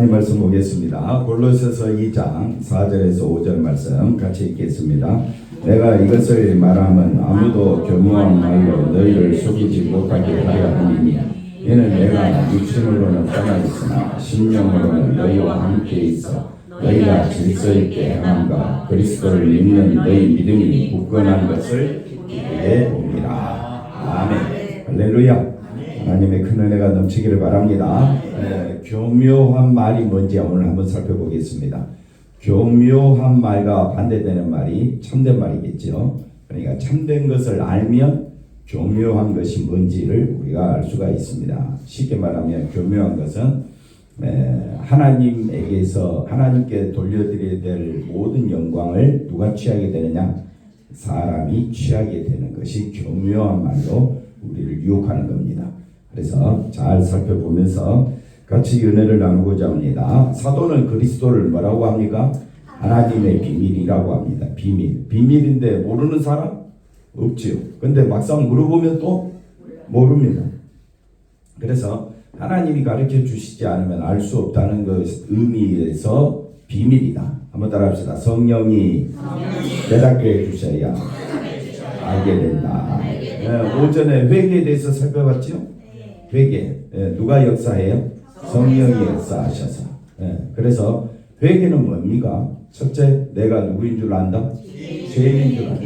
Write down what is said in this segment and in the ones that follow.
하나님 말씀 보겠습니다. 골로새서 2장 4절에서 5절 말씀 같이 읽겠습니다. 내가 이것을 말하면 아무도 교묘한 말로 너희를 속이지 못하게 하려 함이니 이는 내가 육신으로는 떠나 있으나 심령으로는 너희와 함께 있어 너희가 질서 있게 행함과 그리스도를 믿는 너희 믿음이 굳건한 것을 기대해 봅니다. 아멘. 할렐루야. 하나님의 큰 은혜가 넘치기를 바랍니다. 에, 교묘한 말이 뭔지 오늘 한번 살펴보겠습니다. 교묘한 말과 반대되는 말이 참된 말이겠죠. 그러니까 참된 것을 알면 교묘한 것이 뭔지를 우리가 알 수가 있습니다. 쉽게 말하면 교묘한 것은 에, 하나님에게서 하나님께 돌려드려야 될 모든 영광을 누가 취하게 되느냐? 사람이 취하게 되는 것이 교묘한 말로 우리를 유혹하는 겁니다. 그래서 잘 살펴보면서 같이 은혜를 나누고자 합니다. 사도는 그리스도를 뭐라고 합니까? 하나님의 비밀이라고 합니다. 비밀. 비밀인데 모르는 사람 없지요. 근데 막상 물어보면 또 모릅니다. 그래서 하나님이 가르쳐 주시지 않으면 알 수 없다는 그 의미에서 비밀이다. 한번 따라합시다. 성령이 깨닫게 해 주셔야 알게 된다. 예, 오전에 회개에 대해서 살펴봤죠? 회개. 예, 누가 역사해요? 성령이 역사하셔서. 예, 그래서 회개는 뭡니까? 첫째, 내가 누구인 줄 안다? 죄인인 줄 안다.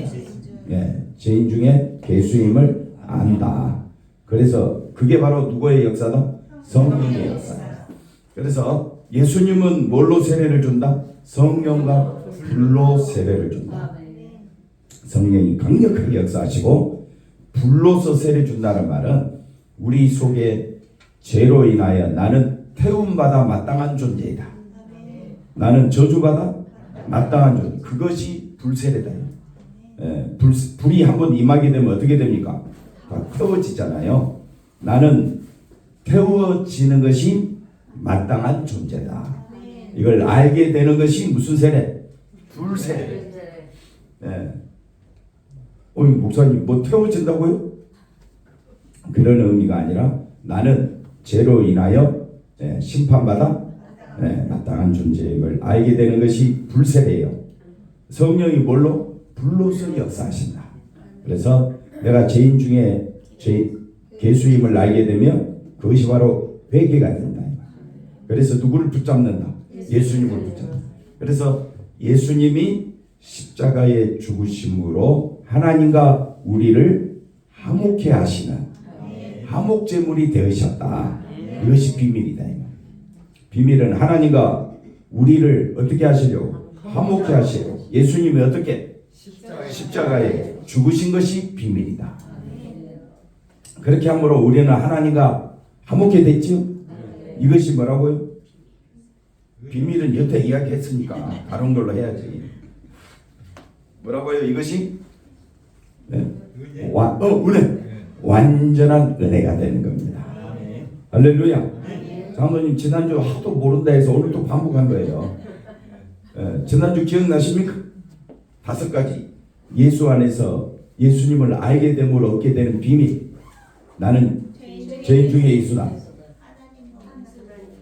예, 죄인 중에 개수임을 안다. 그래서 그게 바로 누구의 역사다? 성령의 역사다. 그래서 예수님은 뭘로 세례를 준다? 성령과 불로 세례를 준다. 성령이 강력하게 역사하시고 불로서 세례 준다는 말은 우리 속에 죄로 인하여 나는 태움받아 마땅한 존재이다. 나는 저주받아 마땅한 존재. 그것이 불세례다. 예, 불, 불이 한번 임하게 되면 어떻게 됩니까? 다 태워지잖아요. 나는 태워지는 것이 마땅한 존재다. 이걸 알게 되는 것이 무슨 세례? 불세례. 예. 어, 목사님, 뭐 태워진다고요? 그런 의미가 아니라 나는 죄로 인하여 예, 심판받아 예, 마땅한 존재임을 알게 되는 것이 불세례예요. 성령이 뭘로? 불로서 역사하신다. 그래서 내가 죄인 중에 죄 개수임을 알게 되면 그것이 바로 회개가 된다. 그래서 누구를 붙잡는다? 예수님을 붙잡는다. 그래서 예수님이 십자가의 죽으심으로 하나님과 우리를 화목해 하시는 화목 제물이 되으셨다. 이것이 비밀이다. 비밀은 하나님과 우리를 어떻게 하시려고 화목해 하시려고 예수님이 어떻게 십자가에 죽으신 것이 비밀이다. 그렇게 함으로 우리는 하나님과 화목해 됐지요. 이것이 뭐라고요? 비밀은 여태 이야기했으니까 다른 걸로 해야지. 뭐라고요? 이것이 네? 와, 어, 은혜. 완전한 은혜가 되는 겁니다. 할렐루야. 장로님 지난주 하도 모른다 해서 오늘 또 반복한 거예요. 예, 지난주 기억나십니까? 다섯 가지 예수 안에서 예수님을 알게 됨을 얻게 되는 비밀. 나는 죄인 중에 있으나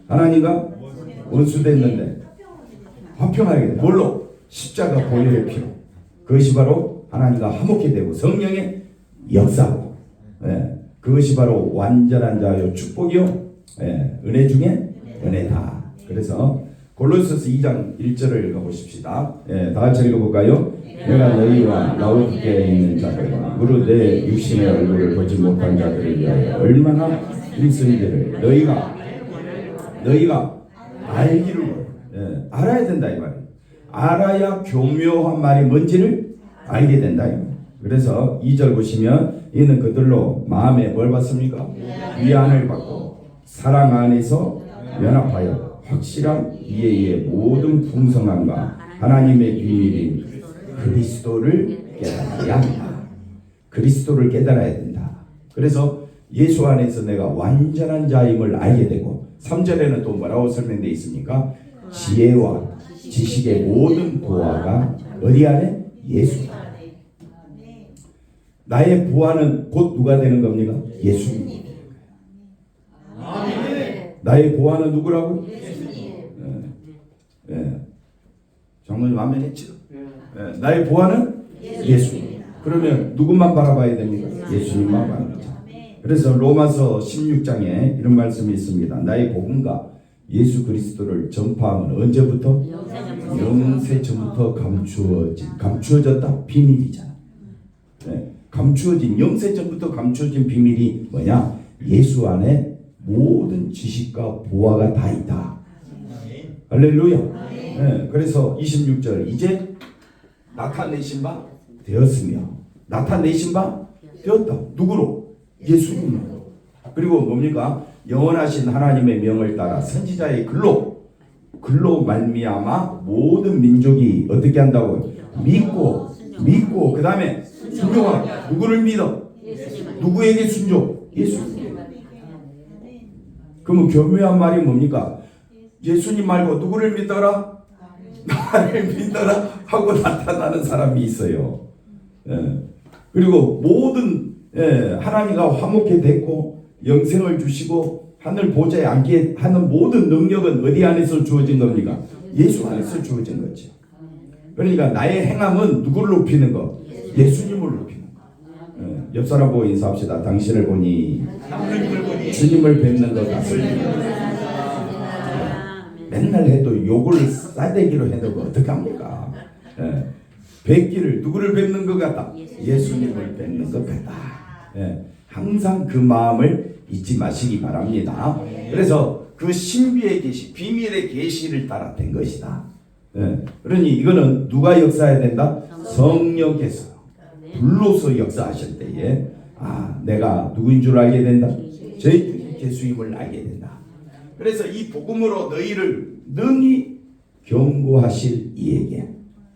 하나님과 원수됐는데 화평하게 돼. 뭘로? 십자가 보혈의 피로. 그것이 바로 하나님과 화목해 되고 성령의 역사고 예, 그것이 바로 완전한 자요 축복이요 예, 은혜 중에 은혜다. 그래서 골로새서 2장 1절을 읽어보십시다. 예, 다 같이 읽어볼까요? 내가 너희와 라오디게에 있는 자들과 무릇 내 육신의 얼굴을 보지 못한 자들을 위하여 얼마나 힘쓰는지를 너희가 너희가 알기를. 예, 알아야 된다 이 말이에요. 알아야 교묘한 말이 뭔지를 알게 된다 이 말이에요. 그래서 2절 보시면 이는 그들로 마음에 뭘 받습니까? 위안을 받고 사랑 안에서 연합하여 확실한 이해의 모든 풍성함과 하나님의 비밀인 그리스도를 깨달아야 한다. 그리스도를 깨달아야 된다. 그래서 예수 안에서 내가 완전한 자임을 알게 되고 3절에는 또 뭐라고 설명되어 있습니까? 지혜와 지식의 모든 보화가 어디 안에? 예수 나의 보화는 곧 누가 되는 겁니까? 예수님. 나의 보화는 누구라고? 방금 아멘 했죠. 예, 나의 보아는 예수님. 그러면 누구만 바라봐야 됩니까? 예수님만 바라보자. 그래서 로마서 16장에 이런 말씀이 있습니다. 나의 복음과 예수 그리스도를 전파하면 언제부터? 영세 전부터 감추어진 감추어졌다 비밀이잖아. 네, 감추어진 영세 전부터 감추어진 비밀이 뭐냐? 예수 안에 모든 지식과 보화가 다 있다. 할렐루야. 네, 그래서 26절 이제 나타내신 바 되었으며 나타내신 바 되었다. 누구로? 예수님으로. 그리고 뭡니까? 영원하신 하나님의 명을 따라 선지자의 글로 글로 말미암아 모든 민족이 어떻게 한다고 믿고 믿고 그 다음에 순종하 누구를 믿어? 누구에게 순종? 예수. 그러면 교묘한 말이 뭡니까? 예수님 말고 누구를 믿더라? 나를 믿더라? 하고 나타나는 사람이 있어요. 예. 그리고 모든 예, 하나님과 화목해 됐고 영생을 주시고 하늘 보좌에 앉게 하는 모든 능력은 어디 안에서 주어진 겁니까? 예수 안에서 주어진 거죠. 그러니까 나의 행함은 누구를 높이는 거? 예수님을 높이는 거. 예, 옆 사람 보고 인사합시다. 당신을 보니 주님을 뵙는 것 같습니다. 맨날 해도 욕을 싸대기로 해도 어떻게 합니까? 예, 뵙기를 누구를 뵙는 것 같다? 예수님을 뵙는 것 같다. 예, 항상 그 마음을 잊지 마시기 바랍니다. 그래서 그 신비의 계시, 비밀의 계시를 따라 된 것이다. 예, 그러니 이거는 누가 역사해야 된다? 성령께서 불로서 역사하실 때에 아 내가 누구인 줄 알게 된다. 저희 예수님을 알게 된다. 그래서 이 복음으로 너희를 능히 경고하실 이에게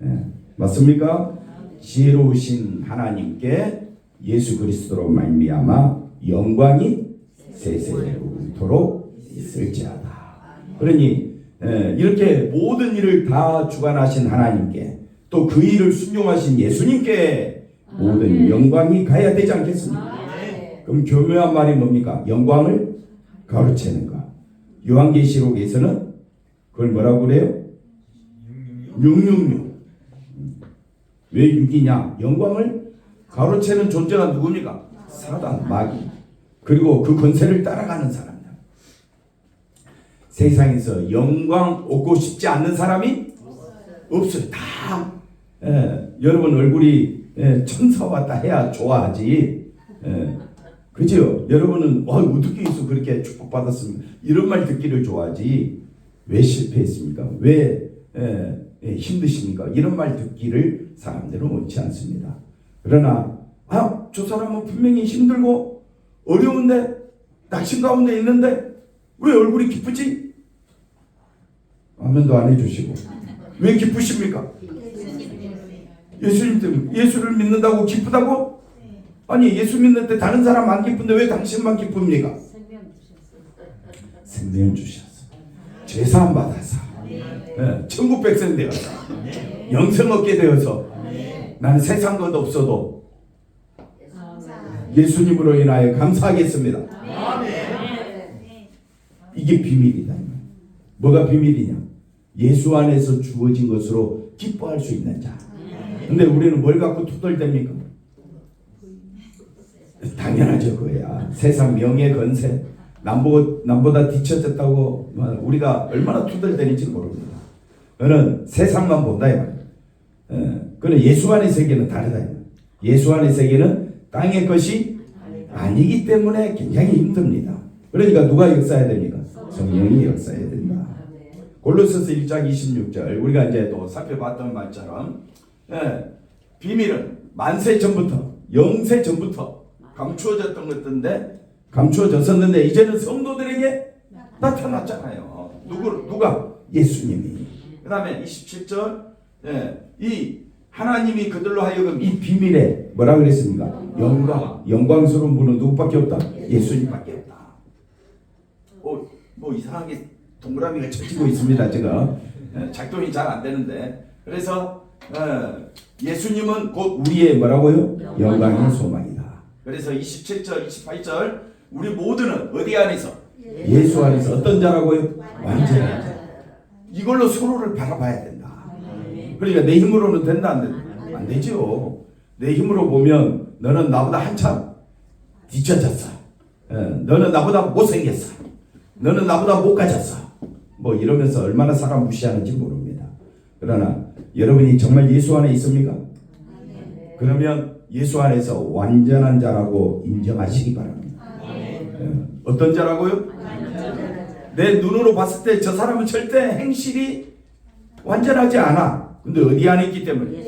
예, 맞습니까? 지혜로우신 하나님께 예수 그리스도로 말미암아 영광이 세세토록 있을지어다. 그러니 예, 이렇게 모든 일을 다 주관하신 하나님께 또 그 일을 순종하신 예수님께 모든 영광이 가야 되지 않겠습니까? 그럼 교묘 한 말이 뭡니까? 영광을 가로채는 것. 요한계시록에서는 그걸 뭐라고 그래요? 666. 왜 6이냐? 영광을 가로채는 존재가 누굽니까? 사단, 마귀. 그리고 그 권세를 따라가는 사람들. 세상에서 영광 얻고 싶지 않는 사람이 없어요. 다. 예, 여러분 얼굴이 예, 천사 왔다 해야 좋아하지. 예, 그죠? 여러분은 어, 어떻게 해서 그렇게 축복받았습니까? 이런 말 듣기를 좋아하지. 왜 실패했습니까? 왜 예, 예, 힘드십니까? 이런 말 듣기를 사람들은 원치 않습니다. 그러나 아, 저 사람은 분명히 힘들고 어려운데 낙심 가운데 있는데 왜 얼굴이 기쁘지? 아멘도 안 해주시고 왜 기쁘십니까? 예수님 때문에 예수를 믿는다고 기쁘다고? 아니 예수 믿는데 다른 사람 안 기쁜데 왜 당신만 기쁩니까? 생명 주셨어. 죄사함 받아서 예, 천국 백성 되어서 영생 얻게 되어서 나는 세상 것 없어도 예수님으로 인하여 감사하겠습니다. 이게 비밀이다. 뭐가 비밀이냐? 예수 안에서 주어진 것으로 기뻐할 수 있는 자. 근데 우리는 뭘 갖고 투덜댑니까? 당연하죠, 그거야. 세상 명예 건세, 남보, 남보다 뒤처졌다고 우리가 얼마나 투덜대는지 모릅니다. 그는 세상만 본다, 이 말이야. 예, 그는 예수 안의 세계는 다르다. 예수 안의 세계는 땅의 것이 아니기 때문에 굉장히 힘듭니다. 그러니까 누가 역사해야 됩니까? 성령이 역사해야 된다. 골로새서 1장 26절 우리가 이제 또 살펴봤던 말처럼 예, 비밀은 만세 전부터 영세 전부터 감추어졌던 것인데 감추어졌었는데 이제는 성도들에게 나타났잖아요. 누구 누가 예수님이. 그다음에 27절 예, 이 하나님이 그들로 하여금 이 비밀에 뭐라 그랬습니까? 영광 영광스러운 분은 누구밖에 없다. 예수님밖에 없다. 뭐, 뭐 이상하게 동그라미가 쳐지고 있습니다. 지금 예, 작동이 잘 안 되는데 그래서 어, 예수님은 곧 우리의 뭐라고요? 영광의 소망이다. 그래서 27절, 28절 우리 모두는 어디 안에서? 예수 안에서 어떤 자라고요? 완전한 자. 이걸로 서로를 바라봐야 된다. 그러니까 내 힘으로는 된다 안 된다? 안 되죠. 내 힘으로 보면 너는 나보다 한참 뒤쳐졌어. 예, 너는 나보다 못생겼어. 너는 나보다 못 가졌어. 뭐 이러면서 얼마나 사람 무시하는지 모릅니다. 그러나 여러분이 정말 예수 안에 있습니까? 그러면 예수 안에서 완전한 자라고 인정하시기 바랍니다. 예, 어떤 자라고요? 내 눈으로 봤을 때 저 사람은 절대 행실이 완전하지 않아. 근데 어디 안에 있기 때문에?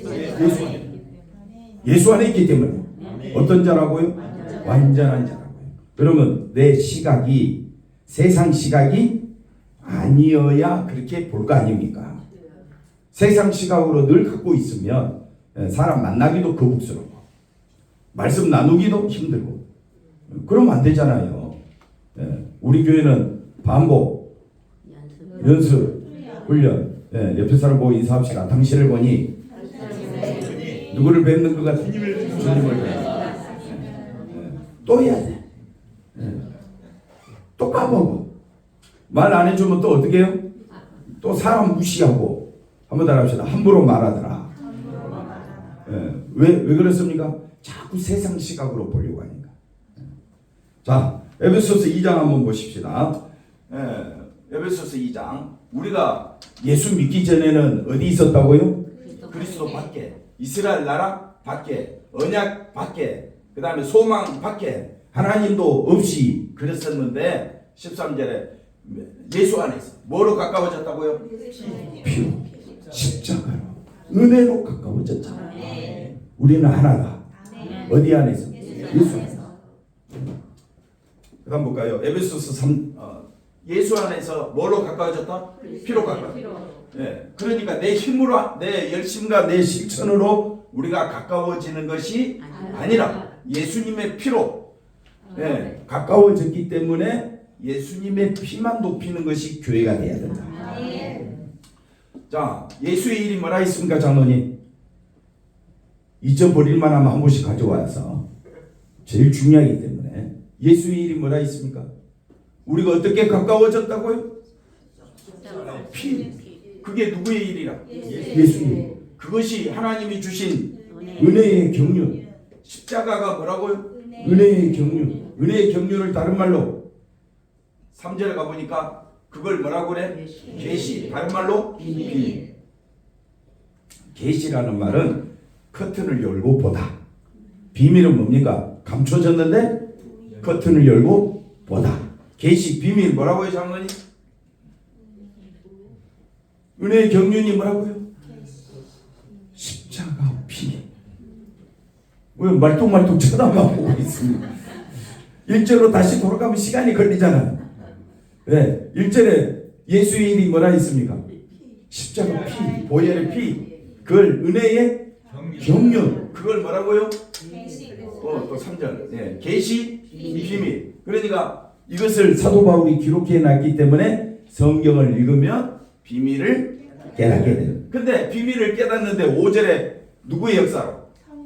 예수 안에. 예수 안에 있기 때문에. 어떤 자라고요? 완전한 자라고요. 그러면 내 시각이 세상 시각이 아니어야 그렇게 볼 거 아닙니까? 세상 시각으로 늘 갖고 있으면 예, 사람 만나기도 거북스럽고 말씀 나누기도 힘들고 그러면 안 되잖아요. 예, 우리 교회는 반복, 연습, 훈련. 예, 옆에 사람 보고 인사합시다. 당신을 보니 누구를 뵙는 것 같아? 주님을 또 해야 돼. 예. 또 까먹어. 말 안 해주면 또 어떻게 해요? 또 사람 무시하고 한번 더 합시다. 함부로 말하더라. 예. 왜, 왜 그렇습니까? 자꾸 세상 시각으로 보려고 하니까. 예. 자, 에베소서 2장 한번 보십시다. 예, 에베소서 2장. 우리가 예수 믿기 전에는 어디 있었다고요? 그리스도 밖에. 이스라엘 나라 밖에. 언약 밖에. 그 다음에 소망 밖에. 하나님도 없이 그랬었는데 13절에 예수 안에서 뭐로 가까워졌다고요? 피로 십자가로 은혜로 가까워졌잖아. 우리는 하나다. 어디 안에서? 예수 안에서. 그다음 볼까요? 에베소서 3 어, 예수 안에서 뭐로 가까워졌다? 피로 가까워. 예. 그러니까 내 힘으로 내 열심과 내 실천으로 우리가 가까워지는 것이 아니라 예수님의 피로 예, 가까워졌기 때문에 예수님의 피만 높이는 것이 교회가 돼야 된다. 자, 예수의 일이 뭐라 있습니까, 장로님? 잊어버릴 만하면 한 번씩 가져와서 제일 중요하기 때문에 예수의 일이 뭐라 있습니까? 우리가 어떻게 가까워졌다고요? 피. 그게 누구의 일이라? 예수님. 그것이 하나님이 주신 은혜의 경륜. 십자가가 뭐라고요? 은혜의 경륜. 은혜의 경륜을 다른 말로 3절에 가보니까 그걸 뭐라고 그래? 계시. 다른 말로 비밀. 계시라는 말은 커튼을 열고 보다. 비밀은 뭡니까? 감춰졌는데 커튼을 열고 보다. 계시 비밀 뭐라고요, 장로님? 은혜의 경륜이 뭐라고요? 십자가 피. 왜 말똥말똥 쳐다만 보고 있습니까? 일절로 다시 돌아가면 시간이 걸리잖아요. 네, 일절에 예수의 일이 뭐라 있습니까? 십자가 피, 보혈의 피, 그걸 은혜의 경륜, 그걸 뭐라고요? 어, 또 3절. 예, 계시 비밀. 그러니까 이것을 사도 바울이 기록해 놨기 때문에 성경을 읽으면 비밀을 깨닫게 돼요. 근데 비밀을 깨닫는데 5절에 누구의 역사로?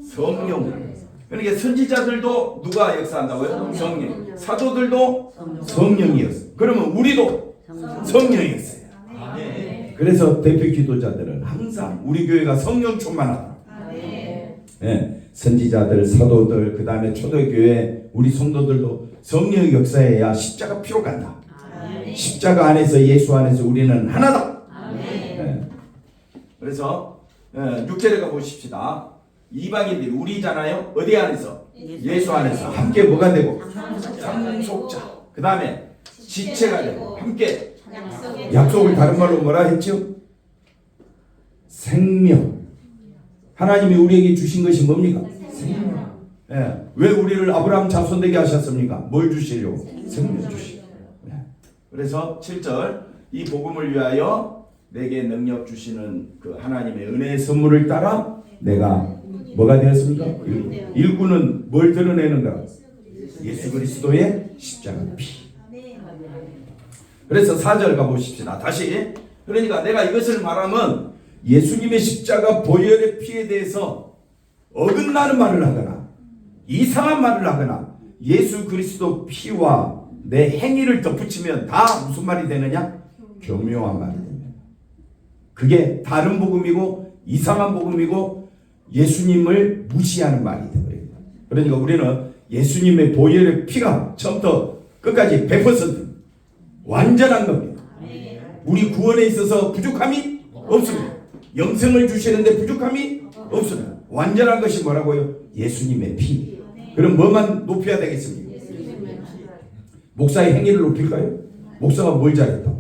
성령. 그러니까 선지자들도 누가 역사한다고요? 성령. 사도들도 성령이었어. 그러면 우리도 성령이었어요. 그래서 대표 기도자들은 항상 우리 교회가 성령 충만하다. 예, 선지자들, 사도들, 그 다음에 초대교회 우리 성도들도 성령 역사해야 십자가 피로 간다. 십자가 안에서 예수 안에서 우리는 하나다. 예. 그래서 예, 6절에 가 보십시다. 이방인들이 우리잖아요. 어디 안에서? 예수 안에서 함께 뭐가 되고? 상속자. 그 다음에 지체가 되고 함께 약속을 다른 말로 뭐라 했죠? 생명. 하나님이 우리에게 주신 것이 뭡니까? 생명. 예. 왜 우리를 아브라함 자손 되게 하셨습니까? 뭘 주시려고? 생명 주시려고. 예. 그래서 7절 이 복음을 위하여 내게 능력 주시는 그 하나님의 은혜의 선물을 따라 내가 뭐가 되었습니까? 일- 일꾼은 뭘 드러내는가? 예수 그리스도의 십자가 피. 그래서 4절 가보십시다. 다시. 그러니까 내가 이것을 말하면 예수님의 십자가 보혈의 피에 대해서 어긋나는 말을 하거나 이상한 말을 하거나 예수 그리스도 피와 내 행위를 덧붙이면 다 무슨 말이 되느냐? 교묘한 말이 됩니다. 그게 다른 복음이고 이상한 복음이고 예수님을 무시하는 말이 되버립니다. 그러니까 우리는 예수님의 보혈의 피가 처음부터 끝까지 100% 완전한 겁니다. 우리 구원에 있어서 부족함이 없습니다. 영생을 주시는데 부족함이 없습니다. 완전한 것이 뭐라고요? 예수님의 피. 그럼 뭐만 높여야 되겠습니까? 목사의 행위를 높일까요? 목사가 뭘 잘했다?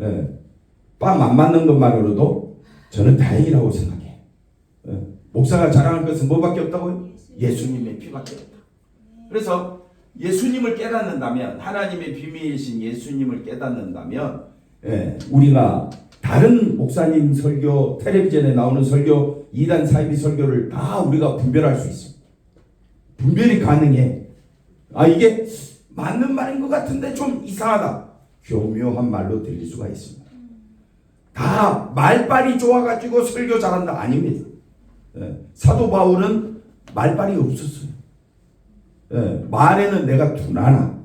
예. 빰안 맞는 것만으로도 저는 다행이라고 생각해. 예. 목사가 자랑할 것은 뭐밖에 없다고요? 예수님의 피밖에 없다. 그래서 예수님을 깨닫는다면 하나님의 비밀이신 예수님을 깨닫는다면 예, 우리가 다른 목사님 설교, 텔레비전에 나오는 설교, 이단 사이비 설교를 다 우리가 분별할 수 있어. 분별이 가능해. 아 이게 맞는 말인 것 같은데 좀 이상하다. 교묘한 말로 들릴 수가 있습니다. 다 말빨이 좋아가지고 설교 잘한다 아닙니다. 예, 사도 바울은 말빨이 없었어요. 예, 말에는 내가 둔하나,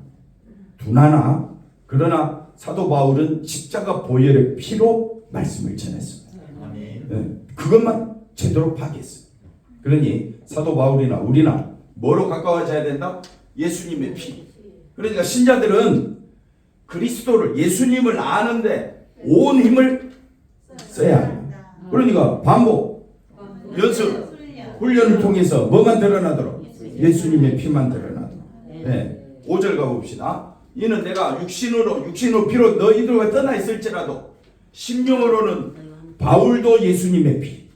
둔하나, 그러나 사도 바울은 십자가 보혈의 피로 말씀을 전했습니다. 예, 그것만 제대로 파악했어요. 그러니 사도 바울이나 우리나 뭐로 가까워져야 된다? 예수님의 피. 그러니까 신자들은 그리스도를 예수님을 아는데 온 힘을 써야 합니다. 그러니까 반복, 연습, 훈련을 통해서 뭐만 드러나도록 예수님의 피만 드러나도록. 네. 5절 가봅시다. 이는 내가 육신으로 육신으로 피로 너희들과 떠나 있을지라도 심령으로는 바울도 예수님의 피,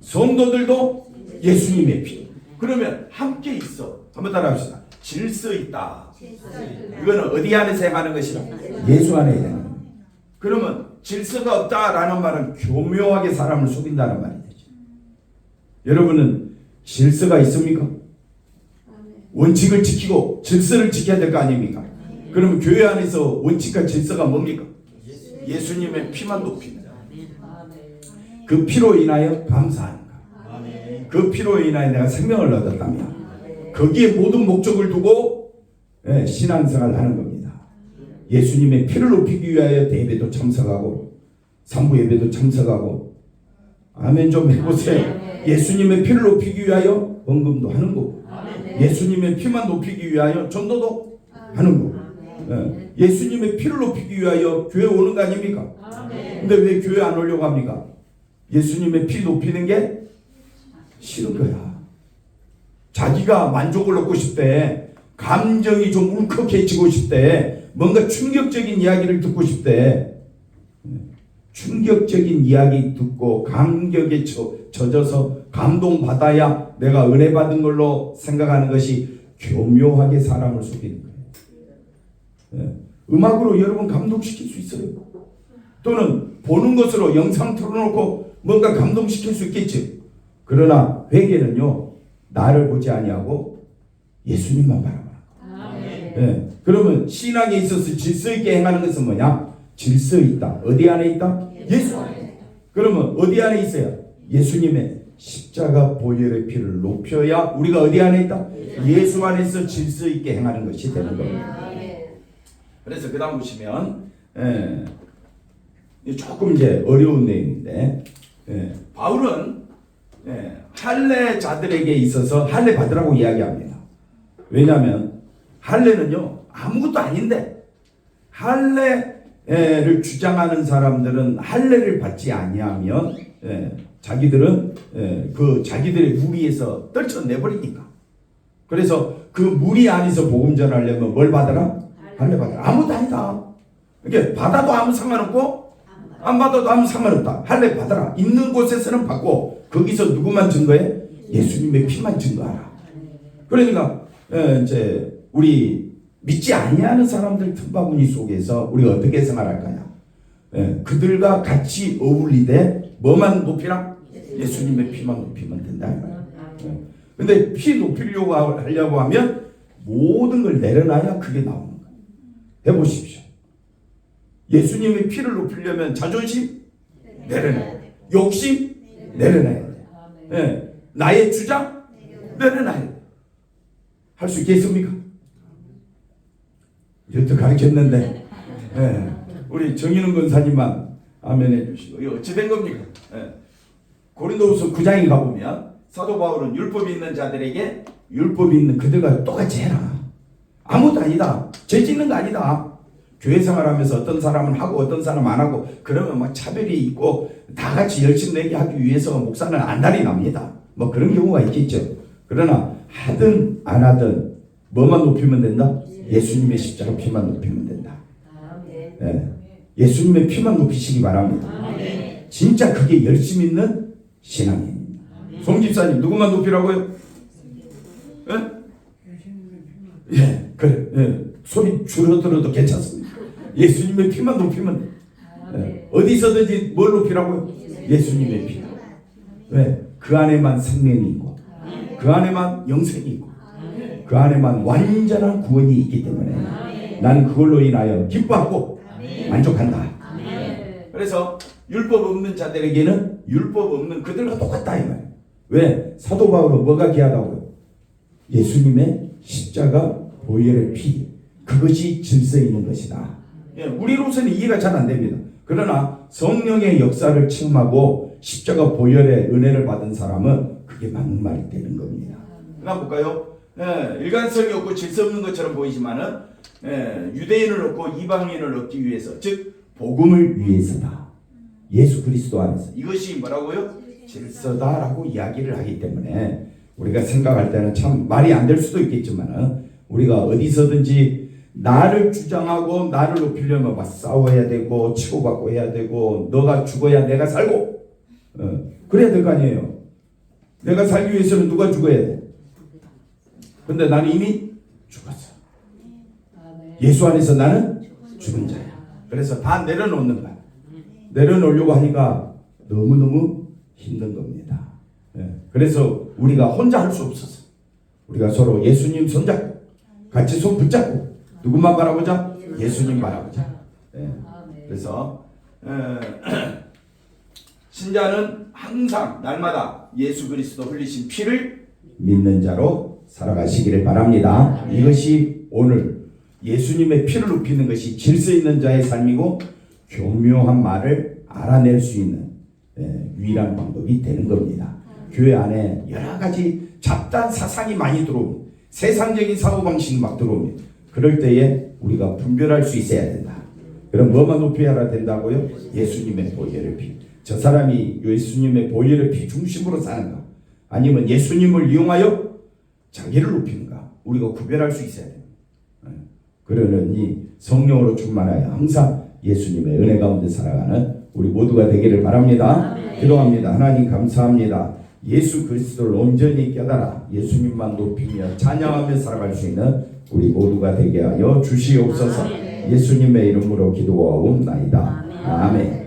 성도들도 예수님의 피. 그러면 함께 있어. 한번 따라합시다. 질서 있다. 이거는 어디 안에서 행하는 것이라? 예수 안에 행하는. 그러면 질서가 없다라는 말은 교묘하게 사람을 속인다는 말이 되죠. 여러분은 질서가 있습니까? 원칙을 지키고 질서를 지켜야 될 거 아닙니까? 그러면 교회 안에서 원칙과 질서가 뭡니까? 예수님의 피만 높입니다. 그 피로 인하여 감사하는 것. 그 피로 인하여 내가 생명을 얻었다면 거기에 모든 목적을 두고 예, 신앙생활을 하는 겁니다. 예수님의 피를 높이기 위하여 대예배도 참석하고 삼부 예배도 참석하고 아멘 좀 해보세요. 예수님의 피를 높이기 위하여 헌금도 하는 거고 예수님의 피만 높이기 위하여 전도도 하는 거고 예, 예수님의 피를 높이기 위하여 교회 오는 거 아닙니까? 근데 왜 교회 안 오려고 합니까? 예수님의 피 높이는 게 싫은 거야. 자기가 만족을 얻고 싶대. 감정이 좀 울컥해지고 싶대. 뭔가 충격적인 이야기를 듣고 싶대. 충격적인 이야기 듣고 감격에 젖- 젖어서 감동받아야 내가 은혜 받은 걸로 생각하는 것이 교묘하게 사람을 속이는 거예요. 예. 음악으로 여러분 감동시킬 수 있어요. 또는 보는 것으로 영상 틀어놓고 뭔가 감동시킬 수 있겠지. 그러나 회개는요 나를 보지 아니하고 예수님만 바라봐. 예. 그러면 신앙에 있어서 질서 있게 행하는 것은 뭐냐? 질서 있다. 어디 안에 있다? 예수 안에 있다. 그러면 어디 안에 있어요? 예수님의 십자가 보혈의 피를 높여야 우리가 어디 안에 있다? 예수 안에서 질서 있게 행하는 것이 되는 겁니다. 그래서 그 다음 보시면 예, 이 조금 이제 어려운 내용인데 예, 바울은 예, 할례자들에게 있어서 할례 받으라고 이야기합니다. 왜냐하면 할례는요 아무것도 아닌데 할례 를 주장하는 사람들은 할례를 받지 아니하면 예, 자기들은 예, 그 자기들의 무리에서 떨쳐내 버리니까. 그래서 그 무리 안에서 복음 전하려면 뭘 받아라? 할례 받아라. 아무것도 아니다. 이게 받아도 아무 상관없고 안 받아도 아무 상관없다. 할례 받아라. 있는 곳에서는 받고 거기서 누구만 증거해? 예수님의 피만 증거하라. 그러니까 예, 이제 우리 믿지 아니하는 사람들 틈바구니 속에서 우리가 어떻게 생활할 거냐? 예, 그들과 같이 어울리되 뭐만 높이라? 예수님의 피만 높이면 된다. 예. 근데 피 높이려고 하- 하려고 하면 모든 걸 내려놔야 그게 나오는 거예요. 해보십시오. 예수님의 피를 높이려면 자존심 내려놔야 돼. 욕심 내려놔야 돼. 예. 나의 주장 내려놔야 돼. 할 수 있겠습니까? 이것도 가르쳤는데 예. 우리 정인훈 권사님만 아멘 해 주시고 이거 어찌 된 겁니까? 예. 고린도후서 9장에 가보면 사도 바울은 율법이 있는 자들에게 율법이 있는 그들과 똑같이 해라. 아무도 아니다. 죄 짓는 거 아니다. 교회 생활하면서 어떤 사람은 하고 어떤 사람 안 하고 그러면 뭐 차별이 있고 다 같이 열심히 내게 하기 위해서 목사는 안달이 납니다. 뭐 그런 경우가 있겠죠. 그러나 하든 안 하든 뭐만 높이면 된다? 예수님의 십자가 피만 높이면 된다. 예. 예수님의 피만 높이시기 바랍니다. 진짜 그게 열심 있는 신앙입니다. 송 집사님 누구만 높이라고요? 예? 예, 그래. 예. 소리 줄어들어도 괜찮습니다. 예수님의 피만 높이면 돼. 예. 어디서든지 뭘 높이라고요? 예수님의 피. 왜? 그 안에만 생명이 있고, 그 안에만 영생이 있고, 그 안에만 완전한 구원이 있기 때문에 나는 그걸로 인하여 기뻐하고 만족한다. 그래서 율법 없는 자들에게는 율법 없는 그들과 똑같다 이 말. 왜? 사도 바울은 뭐가 귀하다고요? 예수님의 십자가 보혈의 피 그것이 질서 있는 것이다. 예, 우리로서는 이해가 잘 안 됩니다. 그러나 성령의 역사를 체험하고 십자가 보혈의 은혜를 받은 사람은 그게 맞는 말이 되는 겁니다. 그나 볼까요? 예, 일관성이 없고 질서 없는 것처럼 보이지만은 예, 유대인을 얻고 이방인을 얻기 위해서 즉 복음을 위해서다. 예수 그리스도 안에서 이것이 뭐라고요? 질서다라고 이야기를 하기 때문에 우리가 생각할 때는 참 말이 안 될 수도 있겠지만 우리가 어디서든지 나를 주장하고 나를 높이려면 막 싸워야 되고 치고받고 해야 되고 너가 죽어야 내가 살고 어, 그래야 될 거 아니에요. 내가 살기 위해서는 누가 죽어야 돼? 근데 나는 이미 죽었어. 예수 안에서 나는 죽은 자야. 그래서 다 내려놓는 거야. 내려놓으려고 하니까 너무너무 힘든 겁니다. 예. 그래서 우리가 혼자 할 수 없었어. 우리가 서로 예수님 손잡고 같이 손 붙잡고 누구만 바라보자? 예수님 바라보자. 예. 그래서 에, 신자는 항상 날마다 예수 그리스도 흘리신 피를 믿는 자로 살아가시기를 바랍니다. 이것이 오늘 예수님의 피를 높이는 것이 질서 있는 자의 삶이고 교묘한 말을 알아낼 수 있는 예, 유일한 방법이 되는 겁니다. 교회 안에 여러 가지 잡다한 사상이 많이 들어옵니다. 세상적인 사고방식이 막 들어옵니다. 그럴 때에 우리가 분별할 수 있어야 된다. 그럼 뭐만 높여야 된다고요? 예수님의 보혈의 피. 저 사람이 예수님의 보혈의 피 중심으로 사는가? 아니면 예수님을 이용하여 자기를 높이는가? 우리가 구별할 수 있어야 됩니다. 예. 그러니 성령으로 충만하여 항상 예수님의 은혜 가운데 살아가는 우리 모두가 되기를 바랍니다. 기도합니다. 하나님 감사합니다. 예수 그리스도를 온전히 깨달아 예수님만 높이며 찬양하며 살아갈 수 있는 우리 모두가 되게 하여 주시옵소서. 예수님의 이름으로 기도하옵나이다. 아멘.